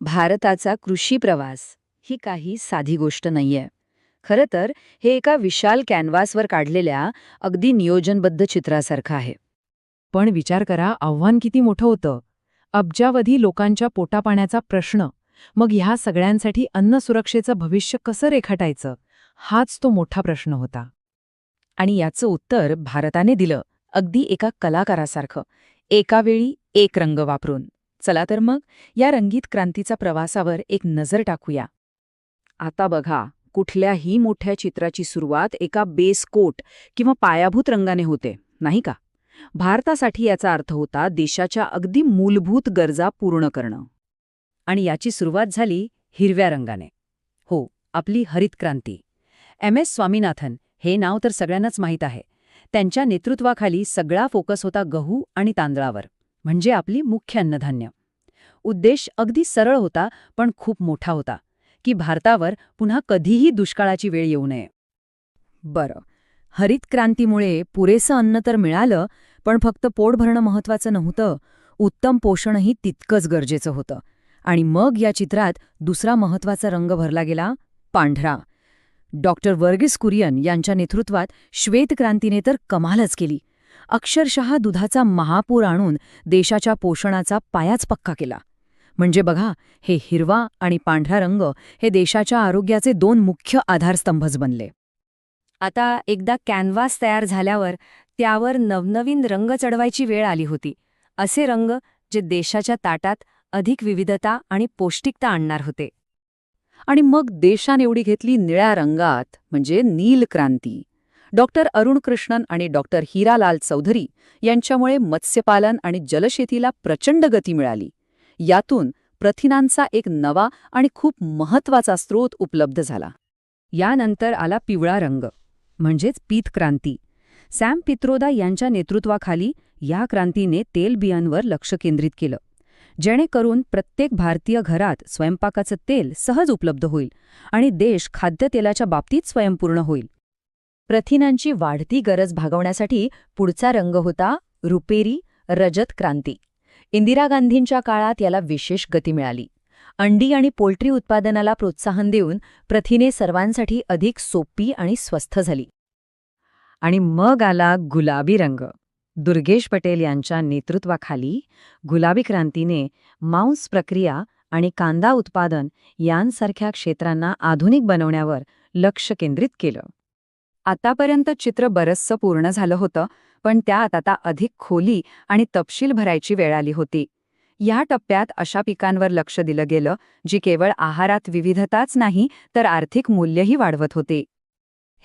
भारताचा कृषी प्रवास ही काही साधी गोष्ट नाहीये. खरं तर हे एका विशाल कॅनव्हासवर काढलेल्या अगदी नियोजनबद्ध चित्रासारखं आहे. पण विचार करा आव्हान किती मोठं होतं. अब्जावधी लोकांच्या पोटापाण्याचा प्रश्न मग ह्या सगळ्यांसाठी अन्न सुरक्षेचं भविष्य कसं रेखाटायचं हाच तो मोठा प्रश्न होता. आणि याचं उत्तर भारताने दिलं अगदी एका कलाकारासारखं. एका वेळी एक रंग वापरून. चला तर मग या रंगीत क्रांतीचा प्रवासावर एक नजर टाकूया. आता बघा कुठल्याही मोठ्या चित्राची सुरुवात एका बेस कोट किंवा पायाभूत रंगाने होते नाही का? भारतासाठी याचा अर्थ होता देशाच्या अगदी मूलभूत गरजा पूर्ण करणं. आणि याची सुरुवात झाली हिरव्या रंगाने. हो आपली हरित क्रांती. एम. एस. स्वामीनाथन हे नाव तर सगळ्यांनाच माहीत आहे. त्यांच्या नेतृत्वाखाली सगळा फोकस होता गहू आणि तांदळावर. म्हणजे आपली मुख्य अन्नधान्य. उद्देश अगदी सरळ होता पण खूप मोठा होता की भारतावर पुन्हा कधीही दुष्काळाची वेळ येऊ नये. बरं हरित क्रांतीमुळे पुरेसं अन्न तर मिळालं पण फक्त पोट भरणं महत्वाचं नव्हतं उत्तम पोषणही तितकंच गरजेचं होतं. आणि मग या चित्रात दुसरा महत्त्वाचा रंग भरला गेला पांढरा. डॉक्टर वर्गिस कुरियन यांच्या नेतृत्वात श्वेतक्रांतीने तर कमालच केली. अक्षरशः दुधाचा महापूर आणून देशाच्या पोषणाचा पायाच पक्का केला. म्हणजे बघा हे हिरवा आणि पांढरा रंग हे देशाच्या आरोग्याचे दोन मुख्य आधारस्तंभच बनले. आता एकदा कॅनव्हास तयार झाल्यावर त्यावर नवनवीन रंग चढवायची वेळ आली होती. असे रंग जे देशाच्या ताटात अधिक विविधता आणि पौष्टिकता आणणार होते. आणि मग देशाने एवढी घेतली निळ्या रंगात म्हणजे नील क्रांती. डॉक्टर अरुण कृष्णन आणि डॉक्टर हिरालाल चौधरी यांच्यामुळे मत्स्यपालन आणि जलशेतीला प्रचंड गती मिळाली. यातून प्रथिनांचा एक नवा आणि खूप महत्त्वाचा स्रोत उपलब्ध झाला. यानंतर आला पिवळा रंग म्हणजेच पीत क्रांती. सॅम पित्रोदा यांच्या नेतृत्वाखाली या क्रांतीने तेलबियांवर लक्ष केंद्रित केलं. जेणेकरून प्रत्येक भारतीय घरात स्वयंपाकाचं तेल सहज उपलब्ध होईल आणि देश खाद्यतेलाच्या बाबतीत स्वयंपूर्ण होईल. प्रथिनांची वाढती गरज भागवण्यासाठी पुढचा रंग होता रुपेरी रजत क्रांती. इंदिरा गांधींच्या काळात याला विशेष गती मिळाली. अंडी आणि पोल्ट्री उत्पादनाला प्रोत्साहन देऊन प्रथिने सर्वांसाठी अधिक सोपी आणि स्वस्थ झाली. आणि मग आला गुलाबी रंग. दुर्गेश पटेल यांच्या नेतृत्वाखाली गुलाबी क्रांतीने मांस प्रक्रिया आणि कांदा उत्पादन यांसारख्या क्षेत्रांना आधुनिक बनवण्यावर लक्ष केंद्रित केलं. आतापर्यंत चित्र बरंचसं पूर्ण झालं होतं पण त्यात आता अधिक खोली आणि तपशील भरायची वेळ आली होती. या टप्प्यात अशा पिकांवर लक्ष दिलं गेलं जी केवळ आहारात विविधताच नाही तर आर्थिक मूल्यही वाढवत होते.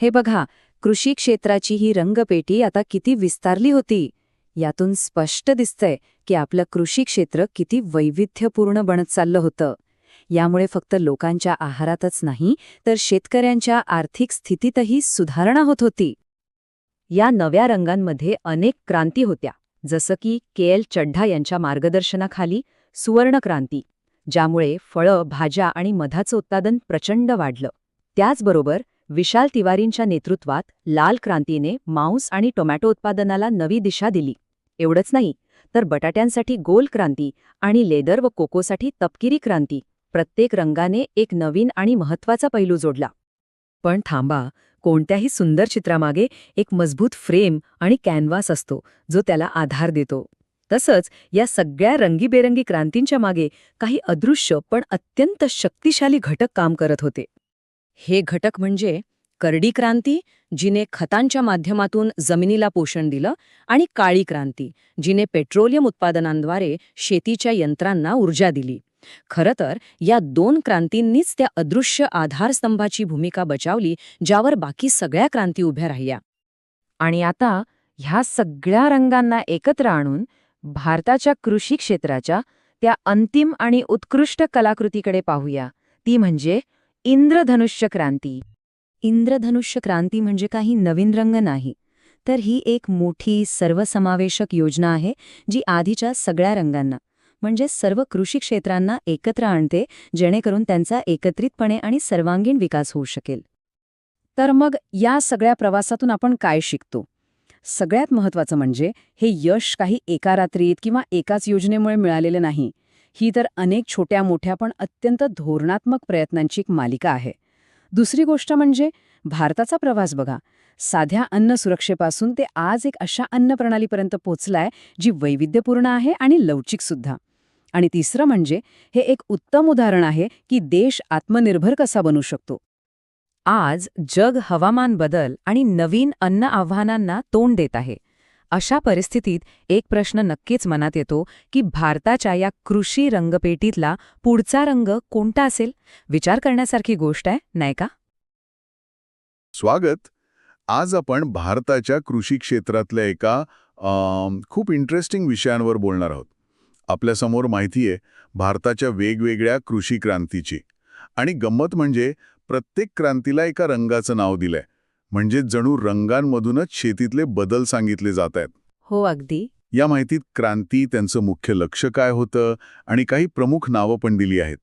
हे बघा कृषी क्षेत्राची ही रंगपेटी आता किती विस्तारली होती. यातून स्पष्ट दिसतंय की आपलं कृषी क्षेत्र किती वैविध्यपूर्ण बनत चाललं होतं. यामुळे फक्त लोकांच्या आहारातच नाही तर शेतकऱ्यांच्या आर्थिक स्थितीतही सुधारणा होत होती. या नव्या रंगांमध्ये अनेक क्रांती होत्या जसं की के एल चड्ढा यांच्या मार्गदर्शनाखाली सुवर्णक्रांती ज्यामुळे फळं भाज्या आणि मधाचं उत्पादन प्रचंड वाढलं. त्याचबरोबर विशाल तिवारींच्या नेतृत्वात लाल क्रांतीने मांस आणि टोमॅटो उत्पादनाला नवी दिशा दिली. एवढंच नाही तर बटाट्यांसाठी गोल क्रांती आणि लेदर व कोकोसाठी तपकिरी क्रांती. प्रत्येक रंगाने एक नवीन आणि महत्त्वाचा पैलू जोडला. पण थांबा कोणत्याही सुंदर चित्रामागे एक मजबूत फ्रेम आणि कॅनव्हास असतो जो त्याला आधार देतो. तसंच या सगळ्या रंगीबेरंगी क्रांतींच्या मागे काही अदृश्य पण अत्यंत शक्तिशाली घटक काम करत होते. हे घटक म्हणजे करडी क्रांती जिने खतांच्या माध्यमातून जमिनीला पोषण दिलं आणि काळी क्रांती जिने पेट्रोलियम उत्पादनांद्वारे शेतीच्या यंत्रांना ऊर्जा दिली. खरं तर या दोन क्रांतींनीच त्या अदृश्य आधारस्तंभाची भूमिका बजावली ज्यावर बाकी सगळ्या क्रांती उभ्या राहिल्या. आणि आता ह्या सगळ्या रंगांना एकत्र आणून भारताच्या कृषी क्षेत्राच्या त्या अंतिम आणि उत्कृष्ट कलाकृतीकडे पाहूया. ती म्हणजे इंद्रधनुष्य क्रांती. इंद्रधनुष्य क्रांती म्हणजे काही नवीन रंग नाही तर ही एक मोठी सर्वसमावेशक योजना आहे जी आधीच्या सगळ्या रंगांना म्हणजे सर्व कृषी क्षेत्रांना एकत्र आणते जेणेकरून त्यांचा एकत्रितपणे आणि सर्वांगीण विकास होऊ शकेल. तर मग या सगळ्या प्रवासातून आपण काय शिकतो? सगळ्यात महत्वाचं म्हणजे हे यश काही एका रात्रीत किंवा एकाच योजनेमुळे मिळालेलं नाही. ही तर अनेक छोट्या मोठ्या पण अत्यंत धोरणात्मक प्रयत्नांची एक मालिका आहे. दुसरी गोष्ट म्हणजे भारताचा प्रवास बघा. साध्या अन्न सुरक्षेपासून ते आज एक अशा अन्न प्रणालीपर्यंत पोचलाय जी वैविध्यपूर्ण आहे आणि लवचिक सुद्धा. आणि तिसरं म्हणजे हे एक उत्तम उदाहरण आहे की देश आत्मनिर्भर कसा बनू शकतो. आज जग हवामान बदल आणि नवीन अन्न आव्हानांना तोंड देत आहे. अशा परिस्थितीत एक प्रश्न नक्कीच मनात येतो की भारताच्या या कृषी रंगपेटीतला पुढचा रंग कोणता असेल? विचार करण्यासारखी गोष्ट आहे नाही का? स्वागत. आज आपण भारताच्या कृषी क्षेत्रातल्या एका खूप इंटरेस्टिंग विषयांवर बोलणार आहोत. आपल्यासमोर माहिती आहे भारताच्या वेगवेगळ्या कृषी क्रांतीची. आणि गंमत म्हणजे प्रत्येक क्रांतीला एका रंगाचं नाव दिलंय. म्हणजे जणू रंगांमधूनच शेतीतले बदल सांगितले जात आहेत. हो अगदी. या माहितीत क्रांती त्यांचं मुख्य लक्ष काय होतं आणि काही प्रमुख नावं पण दिली आहेत.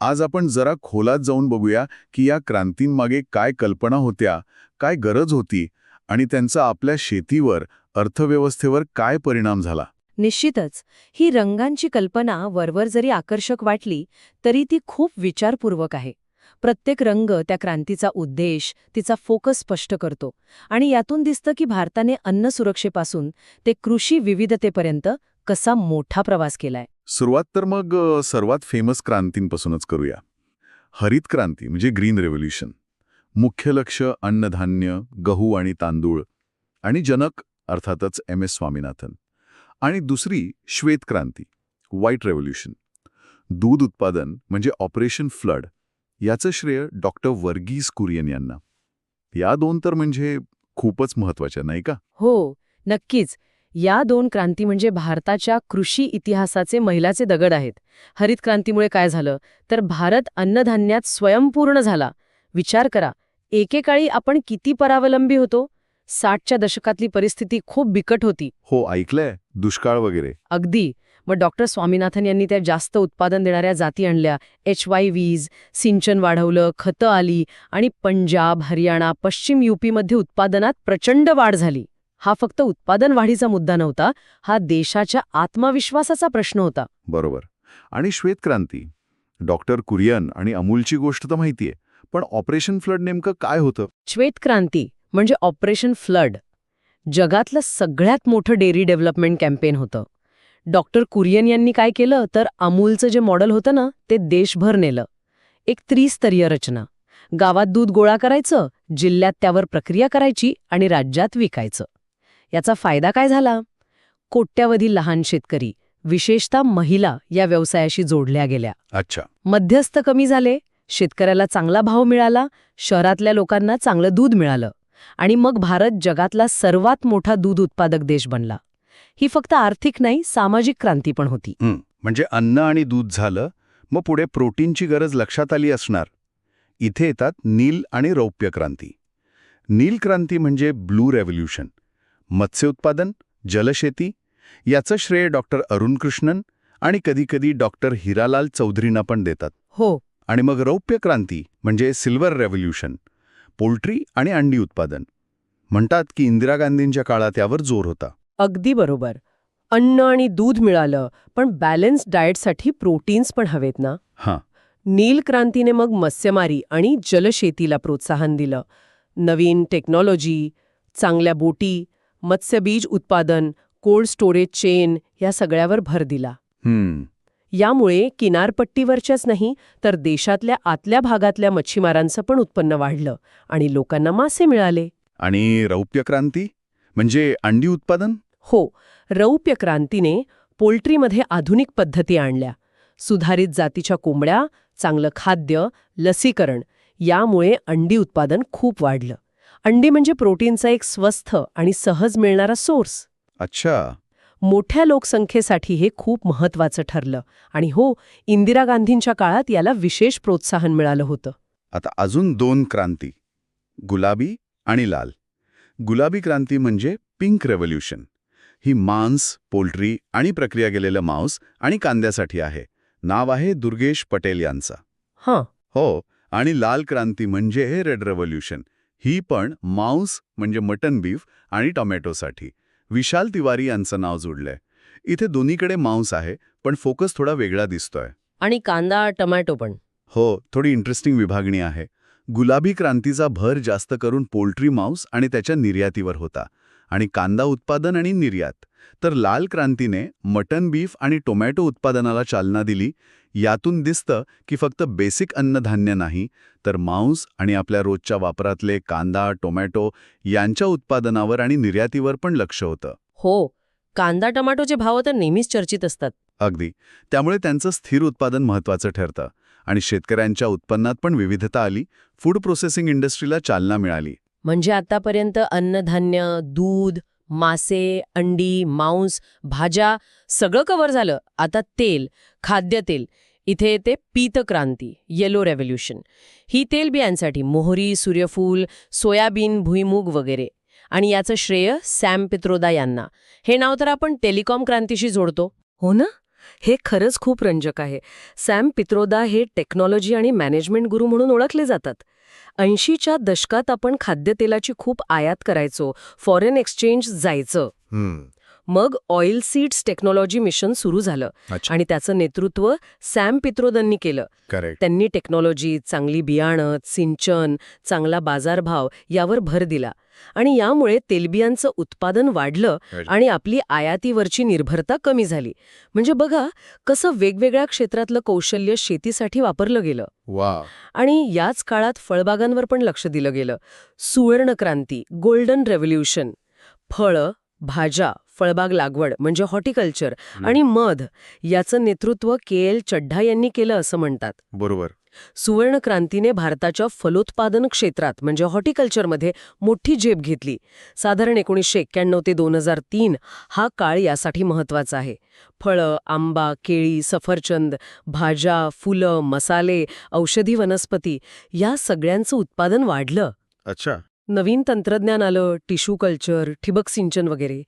आज आपण जरा खोलात जाऊन बघूया की या क्रांतींमागे काय कल्पना होत्या काय गरज होती आणि त्यांचा आपल्या शेतीवर अर्थव्यवस्थेवर काय परिणाम झाला. निश्चितच ही रंगांची कल्पना वरवर जरी आकर्षक वाटली तरी ती खूप विचारपूर्वक आहे. प्रत्येक रंग त्या क्रांतीचा उद्देश तिचा फोकस स्पष्ट करतो आणि यातून दिसतं की भारताने अन्न सुरक्षेपासून ते कृषी विविधतेपर्यंत कसा मोठा प्रवास केलाय. सुरुवात तर मग सर्वात फेमस क्रांतींपासूनच करूया. हरित क्रांती म्हणजे ग्रीन रेव्होल्युशन. मुख्य लक्ष अन्नधान्य गहू आणि तांदूळ आणि जनक अर्थातच एम एस स्वामीनाथन. आणि दुसरी श्वेत क्रांती व्हाईट रेव्होल्युशन दूध उत्पादन म्हणजे ऑपरेशन फ्लड याचं श्रेय डॉक्टर वर्गीस कुरियन यांना. या दोन तर म्हणजे खूपच महत्त्वाच्या नाही का? हो नक्कीच. या दोन क्रांती म्हणजे भारताच्या कृषी इतिहासाचे महिलाचे दगड आहेत. हरित क्रांतीमुळे काय झालं? तर भारत अन्नधान्यात स्वयंपूर्ण झाला. विचार करा एकेकाळी आपण किती परावलंबी होतो? साठच्या दशकातली परिस्थिती खूप बिकट होती. हो ऐकलंय. दुष्काळ वगैरे. अगदी. मग डॉक्टर स्वामीनाथन यांनी त्या जास्त उत्पादन देणाऱ्या जाती आणल्या. एच वाय व्हीज सिंचन वाढवलं खतं आली आणि पंजाब हरियाणा पश्चिम युपीमध्ये उत्पादनात प्रचंड वाढ झाली. हा फक्त उत्पादन वाढीचा मुद्दा नव्हता हा देशाच्या आत्मविश्वासाचा प्रश्न होता. बरोबर. आणि श्वेतक्रांती डॉक्टर कुरियन आणि अमूलची गोष्ट तर माहितीये पण ऑपरेशन फ्लड नेमकं काय होतं? श्वेत क्रांती. म्हणजे ऑपरेशन फ्लड. जगातलं सगळ्यात मोठं डेअरी डेव्हलपमेंट कॅम्पेन होतं. डॉक्टर कुरियन यांनी काय केलं तर अमूलचं जे मॉडेल होतं ना ते देशभर नेलं. एक त्रिस्तरीय रचना. गावात दूध गोळा करायचं जिल्ह्यात त्यावर प्रक्रिया करायची आणि राज्यात विकायचं. याचा फायदा काय झाला? कोट्यावधी लहान शेतकरी विशेषतः महिला या व्यवसायाशी जोडल्या गेल्या. अच्छा. मध्यस्थ कमी झाले शेतकऱ्याला चांगला भाव मिळाला शहरातल्या लोकांना चांगलं दूध मिळालं. आणि मग भारत जगातला सर्वात मोठा दूध उत्पादक देश बनला. ही फक्त आर्थिक नाही सामाजिक क्रांती पण होती. म्हणजे अन्न आणि दूध झालं मग पुढे प्रोटीनची गरज लक्षात आली असणार. इथे येतात नील आणि रौप्य क्रांती. नील क्रांती म्हणजे ब्लू रेव्होल्युशन. मत्स्य उत्पादन जलशेती याचं श्रेय डॉक्टर अरुण कृष्णन आणि कधीकधी डॉक्टर हिरालाल चौधरींना पण देतात. हो. आणि मग रौप्य क्रांती म्हणजे सिल्वर रेव्होल्युशन. पोल्ट्री आणि अंडी उत्पादन. म्हणतात की इंदिरा गांधींच्या काळात यावर जोर होता. अगदी बरोबर. अन्न आणि दूध मिळालं पण बॅलन्स डाएटसाठी प्रोटीन्स पण हवेत ना? हां. नील क्रांतीने मग मत्स्यमारी आणि जलशेतीला प्रोत्साहन दिलं. नवीन टेक्नॉलॉजी चांगल्या बोटी मत्स्यबीज उत्पादन कोल्ड स्टोरेज चेन या सगळ्यावर भर दिला. यामुळे किनारपट्टीवरच्याच नाही तर देशातल्या आतल्या भागातल्या मच्छीमारांचं पण उत्पन्न वाढलं आणि लोकांना मासे मिळाले. आणि रौप्य क्रांती म्हणजे अंडी उत्पादन? हो रौप्य क्रांतीने पोल्ट्रीमध्ये आधुनिक पद्धती आणल्या. सुधारित जातीच्या कोंबड्या चांगलं खाद्य लसीकरण यामुळे अंडी उत्पादन खूप वाढलं. अंडी म्हणजे प्रोटीनचा एक स्वस्थ आणि सहज मिळणारा सोर्स. अच्छा. मोठ्या लोकसंख्येसाठी हे खूप महत्वाचं ठरलं. आणि हो इंदिरा गांधींच्या काळात याला विशेष प्रोत्साहन मिळालं होतं. आता अजून दोन क्रांती गुलाबी आणि लाल. गुलाबी क्रांती म्हणजे पिंक रेव्होल्युशन. ही मांस पोल्ट्री आणि प्रक्रिया केलेलं मांस आणि कांद्यासाठी आहे. नाव आहे दुर्गेश पटेल यांचा. हां. हो आणि लाल क्रांती म्हणजे हे रेड रेव्होल्युशन. ही पण मांस म्हणजे मटन बीफ आणि टोमॅटोसाठी. विशाल तिवारी यांचं नाव जोडलंय. इथे दोन्हीकडे मांस आहे पण फोकस थोडा वेगळा दिसतोय. आणि कांदा टमॅटो पण. हो थोडी इंटरेस्टिंग विभागणी आहे. गुलाबी क्रांतीचा भर जास्त करून पोल्ट्री मांस आणि त्याच्या निर्यातीवर होता. आणि कांदा उत्पादन आणि निर्यात. तर लाल क्रांतीने मटन बीफ आणि टोमॅटो उत्पादनाला चालना दिली. यातून दिसतं की फक्त बेसिक अन्नधान्य नाही तर मांस आणि आपल्या रोजच्या वापरातले कांदा टोमॅटो यांच्या उत्पादनावर आणि निर्यातीवर पण लक्ष होतं. हो कांदा टमाटोचे भाव तर नेहमीच चर्चित असतात. अगदी. त्यामुळे त्यांचं स्थिर उत्पादन महत्वाचं ठरतं. आणि शेतकऱ्यांच्या उत्पन्नात पण विविधता आली. फूड प्रोसेसिंग इंडस्ट्रीला चालना मिळाली. म्हणजे आतापर्यंत अन्नधान्य दूध मासे अंडी मांस भाज्या सगळं कव्हर झालं. आता तेल खाद्यतेल. इथे येते पीतक्रांती येलो रेव्होल्युशन ही तेलबियांसाठी मोहरी सूर्यफूल सोयाबीन भुईमूग वगैरे. आणि याचं श्रेय सॅम पित्रोदा यांना. हे नाव तर आपण टेलिकॉम क्रांतीशी जोडतो. हो ना? हे खरंच खूप रंजक आहे. सॅम पित्रोदा हे टेक्नॉलॉजी आणि मॅनेजमेंट गुरु म्हणून ओळखले जातात. ऐंशीच्या दशकात आपण खाद्यतेलाची खूप आयात करायचो फॉरेन एक्सचेंज जायचं. मग ऑइल सीड्स टेक्नॉलॉजी मिशन सुरू झालं. आणि त्याचं नेतृत्व सॅम पित्रोदांनी केलं. करेक्ट. त्यांनी टेक्नॉलॉजी चांगली बियाणं सिंचन चांगला बाजारभाव यावर भर दिला. आणि यामुळे तेलबियांचं उत्पादन वाढलं आणि आपली आयातीवरची निर्भरता कमी झाली. म्हणजे बघा कसं वेगवेगळ्या क्षेत्रातलं कौशल्य शेतीसाठी वापरलं गेलं. वा आणि याच काळात फळबागांवर पण लक्ष दिलं गेलं. सुवर्णक्रांती गोल्डन रेव्होल्युशन फळं भाज्या फळबाग लागवड म्हणजे हॉर्टिकल्चर आणि मध याचं नेतृत्व के एल चड्ढा यांनी केलं असं म्हणतात. बरोबर. सुवर्णक्रांतीने भारताच्या फलोत्पादन क्षेत्रात म्हणजे हॉर्टिकल्चरमध्ये मोठी झेप घेतली. साधारण एकोणीसशे एक्क्याण्णव ते दोन हजार तीन हा काळ यासाठी महत्त्वाचा आहे. फळं आंबा केळी सफरचंद भाज्या फुलं मसाले औषधी वनस्पती या सगळ्यांचं उत्पादन वाढलं. अच्छा. नवीन तंत्रज्ञान आलं टिश्यू कल्चर ठिबक सिंचन वगैरे.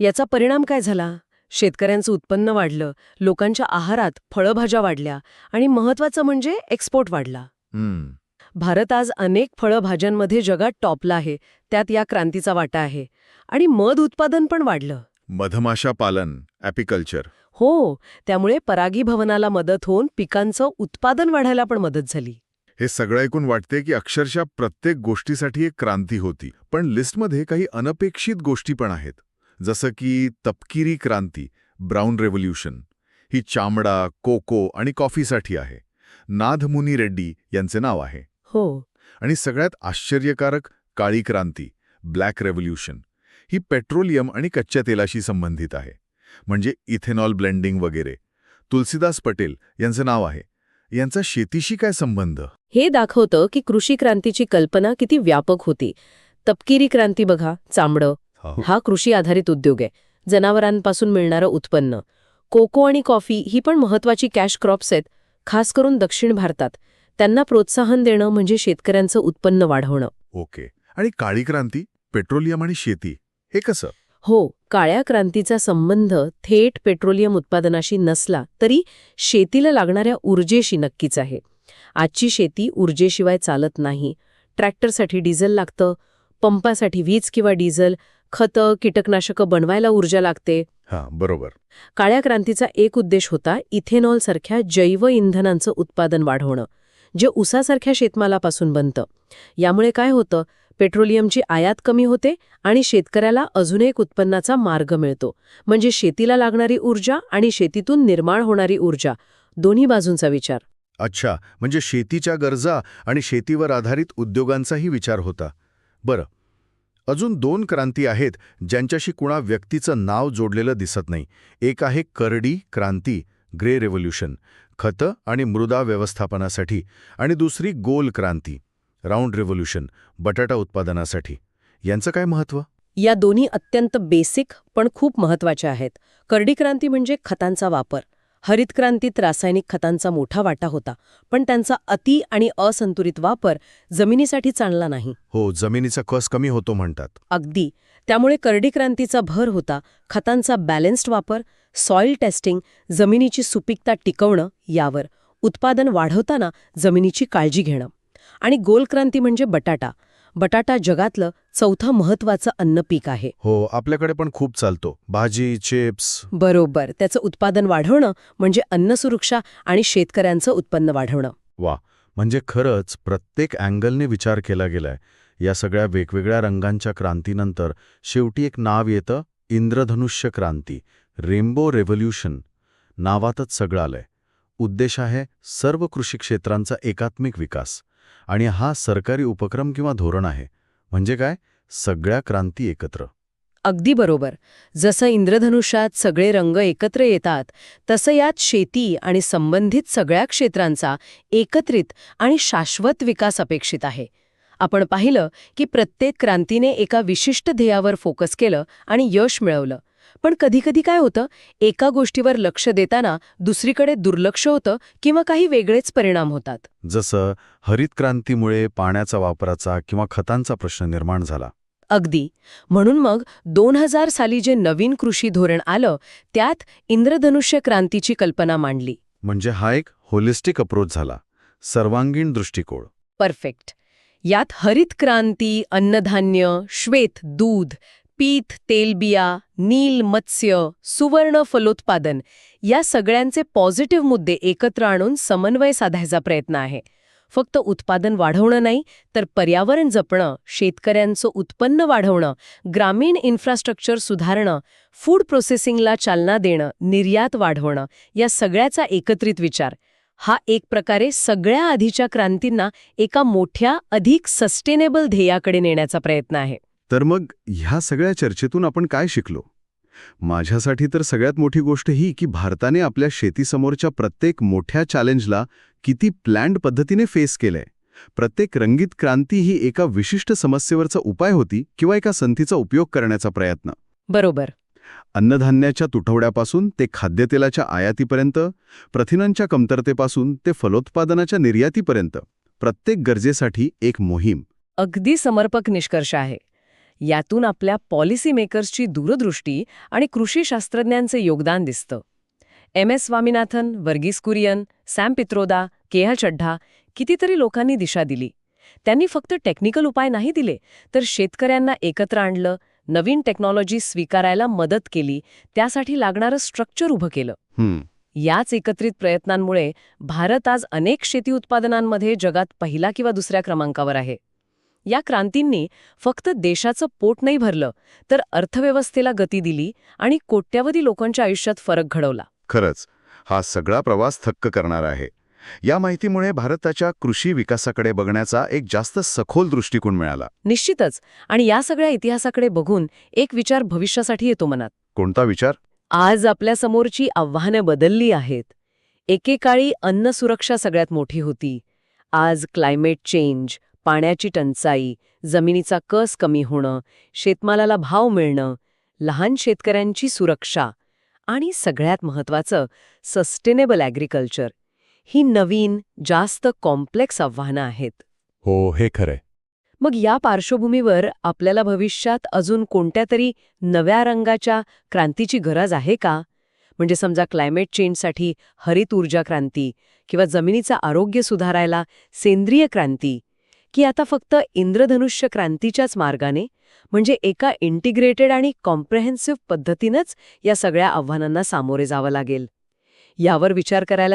याचा परिणाम काय झाला? शेतकऱ्यांचं उत्पन्न वाढलं लोकांच्या आहारात फळभाज्या वाढल्या आणि महत्वाचं म्हणजे एक्सपोर्ट वाढला. हम्म. भारत आज अनेक फळभाज्यांमध्ये जगात टॉपला आहे त्यात या क्रांतीचा वाटा आहे आणि मध उत्पादन पण वाढलं. मधमाशा पालन ॲपिकल्चर. हो त्यामुळे परागीभवनाला मदत होऊन पिकांचं उत्पादन वाढायला पण मदत झाली. हे सगळं ऐकून वाटते की अक्षरशः प्रत्येक गोष्टीसाठी एक क्रांती होती पण लिस्टमध्ये काही अनपेक्षित गोष्टी पण आहेत. जसं की तपकिरी क्रांती ब्राऊन रेव्होल्युशन. ही चामडा कोको आणि कॉफीसाठी आहे. नाथमुनी रेड्डी यांचे नाव आहे. हो. आणि सगळ्यात आश्चर्यकारक काळी क्रांती ब्लॅक रेव्होल्युशन ही पेट्रोलियम आणि कच्च्या तेलाशी संबंधित आहे. म्हणजे इथेनॉल ब्लेंडिंग वगैरे. तुलसीदास पटेल यांचं नाव आहे. यांचा शेतीशी काय संबंध? हे दाखवतं की कृषी क्रांतीची कल्पना किती व्यापक होती. तपकिरी क्रांती बघा चामडं. हा. कृषी आधारित उद्योग आहे. जनावरांपासून मिळणारं उत्पन्न. कोको आणि कॉफी ही पण महत्वाची कॅश क्रॉप्स आहेत खास करून दक्षिण भारतात. त्यांना प्रोत्साहन देणं म्हणजे शेतकऱ्यांचं उत्पन्न वाढवणं. ओके. आणि काळी क्रांती पेट्रोलियम आणि शेती हे कसं? हो काळ्या क्रांतीचा संबंध थेट पेट्रोलियम उत्पादनाशी नसला तरी शेतीला लागणाऱ्या ऊर्जेशी नक्कीच आहे. आजची शेती ऊर्जेशिवाय चालत नाही. ट्रॅक्टरसाठी डिझेल लागतं पंपासाठी वीज किंवा डिझेल खतं कीटकनाशकं बनवायला ऊर्जा लागते. हां बरोबर. काळ्या क्रांतीचा एक उद्देश होता इथेनॉलसारख्या जैव इंधनांचं उत्पादन वाढवणं जे उसासारख्या शेतमालापासून बनतं. यामुळे काय होतं पेट्रोलियमची आयात कमी होते आणि शेतकऱ्याला अजून एक उत्पन्नाचा मार्ग मिळतो. म्हणजे शेतीला लागणारी ऊर्जा आणि शेतीतून निर्माण होणारी ऊर्जा दोन्ही बाजूंचा विचार. अच्छा म्हणजे शेतीच्या गरजा आणि शेतीवर आधारित उद्योगांचाही विचार होता. बरं अजून दोन क्रांती आहेत ज्यांच्याशी कुणा व्यक्तीचं नाव जोडलेलं दिसत नाही. एक आहे करडी क्रांती ग्रे रेव्होल्युशन खतं आणि मृदा व्यवस्थापनासाठी आणि दुसरी गोल क्रांती राऊंड रेव्होल्युशन बटाटा उत्पादनासाठी. यांचं काय महत्त्व? या दोन्ही अत्यंत बेसिक पण खूप महत्त्वाच्या आहेत. करडी क्रांती म्हणजे खतांचा वापर. हरित क्रांतीत रासायनिक खतांचा मोठा वाटा होता पण त्यांचा अति आणि असंतुलित वापर जमिनीसाठी चांगला नाही. हो जमिनीचा कस कमी होतो म्हणतात. अगदी. त्यामुळे करडी क्रांतीचा भर होता खतांचा बॅलन्स्ड वापर सॉइल टेस्टिंग जमिनीची सुपीकता टिकवणं यावर उत्पादन वाढवताना जमिनीची काळजी घेणं. आणि गोल क्रांती म्हणजे बटाटा. बटाटा जगातलं चौथं महत्वाचं अन्न पीक आहे. हो आपल्याकडे पण खूप चालतो. भाजी चिप्स. बरोबर. त्याचं उत्पादन वाढवणं म्हणजे अन्नसुरक्षा आणि शेतकऱ्यांचं उत्पन्न वाढवणं. वा. म्हणजे खरंच प्रत्येक अँगलने विचार केला गेलाय. या सगळ्या वेगवेगळ्या रंगांच्या क्रांतीनंतर शेवटी एक नाव येतं इंद्रधनुष्य क्रांती. Rainbow revolution. नावातच सगळं आलंय. उद्देश आहे सर्व कृषी क्षेत्रांचा एकात्मिक विकास. आणि हा सरकारी उपक्रम किंवा धोरण आहे. म्हणजे काय? सगळ्या क्रांती एकत्र. अगदी बरोबर. जसं इंद्रधनुष्यात सगळे रंग एकत्र येतात तसं यात शेती आणि संबंधित सगळ्या क्षेत्रांचा एकत्रित आणि शाश्वत विकास अपेक्षित आहे. आपण पाहिलं की प्रत्येक क्रांतीने एका विशिष्ट ध्येयावर फोकस केलं आणि यश मिळवलं. पण कधीकधी काय होतं एका गोष्टीवर लक्ष देताना दुसरीकडे दुर्लक्ष होतं किंवा काही वेगळेच परिणाम होतात. जसं हरित क्रांतीमुळे पाण्याचा वापराचा किंवा खतांचा प्रश्न निर्माण झाला. अगदी. म्हणून मग दोन हजार साली जे नवीन कृषी धोरण आलं त्यात इंद्रधनुष्य क्रांतीची कल्पना मांडली. म्हणजे हा एक होलिस्टिक अप्रोच झाला. सर्वांगीण दृष्टिकोन. परफेक्ट यात हरित क्रांती अन्नधान्य श्वेत दूध पीत तेलबिया नील मत्स्य सुवर्ण फलोत्पादन या सगळ्यांचे पॉझिटिव्ह मुद्दे एकत्र आणून समन्वय साधायचा प्रयत्न आहे. फक्त उत्पादन वाढवणं नाही तर पर्यावरण जपणं शेतकऱ्यांचं उत्पन्न वाढवणं ग्रामीण इन्फ्रास्ट्रक्चर सुधारणं फूड प्रोसेसिंगला चालना देणं निर्यात वाढवणं या सगळ्याचा एकत्रित विचार. हा एक प्रकारे सगळ्या आधीच्या क्रांतींना एका मोठ्या अधिक सस्टेनेबल ध्येयाकडे नेण्याचा प्रयत्न आहे. तर मग ह्या सगळ्या चर्चेतून आपण काय शिकलो? माझ्यासाठी तर सगळ्यात मोठी गोष्ट ही की भारताने आपल्या शेतीसमोरच्या प्रत्येक मोठ्या चॅलेंजला किती प्लॅन्ड पद्धतीने फेस केलंय. प्रत्येक रंगीत क्रांती ही एका विशिष्ट समस्येवरचा उपाय होती किंवा एका संधीचा उपयोग करण्याचा प्रयत्न. बरोबर. अन्नधान्याच्या तुटवड्यापासून ते खाद्यतेलाच्या आयातीपर्यंत प्रथिनांच्या कमतरतेपासून ते फलोत्पादनाच्या निर्यातीपर्यंत प्रत्येक गरजेसाठी एक मोहीम. अगदी समर्पक निष्कर्ष आहे. यातून आपल्या पॉलिसी मेकर्सची दूरदृष्टी आणि कृषी शास्त्रज्ञांचे योगदान दिसतं. M S Swaminathan Verghese Kurien Sam Pitroda केहा चड्ढा कितीतरी लोकांनी दिशा दिली. त्यांनी फक्त टेक्निकल उपाय नाही दिले तर शेतकऱ्यांना एकत्र आणलं नवीन टेक्नॉलॉजी स्वीकारायला मदत केली त्यासाठी लागणारं स्ट्रक्चर उभं केलं. याच एकत्रित प्रयत्नांमुळे भारत आज अनेक शेती उत्पादनांमध्ये जगात पहिला किंवा दुसऱ्या क्रमांकावर आहे. या क्रांतींनी फक्त देशाचं पोट नाही भरलं तर अर्थव्यवस्थेला गती दिली आणि कोट्यावधी लोकांच्या आयुष्यात फरक घडवला. खरंच हा सगळा प्रवास थक्क करणार आहे. या माहितीमुळे भारताच्या कृषी विकासाकडे बघण्याचा एक जास्त सखोल दृष्टिकोन मिळाला. निश्चितच आणि या सगळ्या इतिहासाकडे बघून एक विचार भविष्यासाठी येतो मनात. कोणता विचार? आज आपल्या समोरची आव्हानं बदलली आहेत. एकेकाळी अन्न सुरक्षा सगळ्यात मोठी होती. आज क्लायमेट चेंज पाण्याची टंचाई जमिनीचा कस कमी होणं शेतमालाला भाव मिळणं लहान शेतकऱ्यांची सुरक्षा आणि सगळ्यात महत्त्वाचं सस्टेनेबल ॲग्रिकल्चर. ही नवीन जास्त कॉम्प्लेक्स आव्हानं आहेत. हो हे खरंय. मग या पार्श्वभूमीवर आपल्याला भविष्यात अजून कोणत्या तरी नव्या रंगाच्या क्रांतीची गरज आहे का? म्हणजे समजा क्लायमेट चेंजसाठी हरित ऊर्जा क्रांती किंवा जमिनीचं आरोग्य सुधारायला सेंद्रिय क्रांती की आता फक्त इंद्रधनुष्य क्रांतीच्याच मार्गाने म्हणजे एका इंटिग्रेटेड आणि कॉम्प्रेहेन्सिव्ह पद्धतीनंच या सगळ्या आव्हानांना सामोरे जावं लागेल. यावर विचार करायला